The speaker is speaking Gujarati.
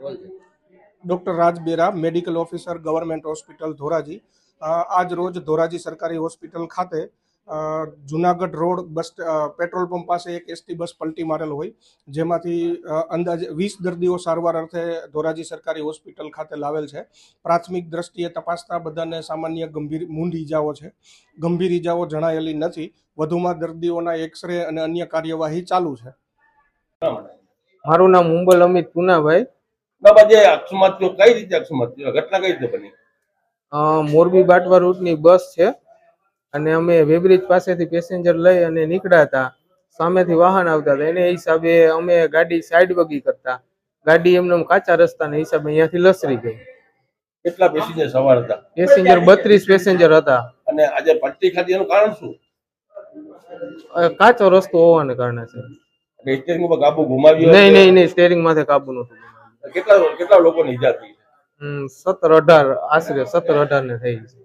Doctor Raj Bera medical officer government hospital Dhoraji. આજ રોજ ધોરાજી સરકારી હોસ્પિટલ ખાતે Junagadh road bus petrol pump પાસે એક એસટી બસ પલટી મારેલ હોય. જેમાંથી અંદાજે વીસ દર્દીઓ સારવાર અર્થે ધોરાજી સરકારી હોસ્પિટલ ખાતે લાવેલ છે. પ્રાથમિક દ્રષ્ટિએ તપાસતા બધાને સામાન્ય ગંભીર મૂંઢ ઈજાઓ છે. ગંભીર ઈજાઓ જણાયેલી નથી. વધુમાં દર્દીઓના એક્સરે અને અન્ય કાર્યવાહી ચાલુ છે. મારું નામ મુંબલ અમિત પુનાભાઈ. જે અકસ્માત કઈ રીતે અકસ્માત ઘટના કઈ રીતે બની? મોરબી બાટવા રૂટની બસ છે અને અમે વેબ્રિજ પાસેથી પેસેન્જર લઈ અને નીકળ્યા હતા. સામેથી વાહન આવતા હતા. એને હિસાબે અમે ગાડી સાઈડ બગી કરતા. ગાડી એમને કાચા રસ્તાના હિસાબે અહીંયાથી લસરી ગઈ. કેટલા પેસેન્જર સવાર હતા? પેસેન્જર બત્રીસ પેસેન્જર હતા. અને આજે પટ્ટી ખાધી એનું કારણ શું? કાચો રસ્તો હોવાને કારણે છે. સ્ટેરિંગ ઉપર કાબુ ગુમાવ્યો નહીં નહીં નહીં સ્ટેરિંગ માથે કાબુ નતું કેટલા કેટલા લોકોની ઈજા થઈ હમ, સત્તર અઢાર આશરે સત્તર અઢાર ને થઈ છે.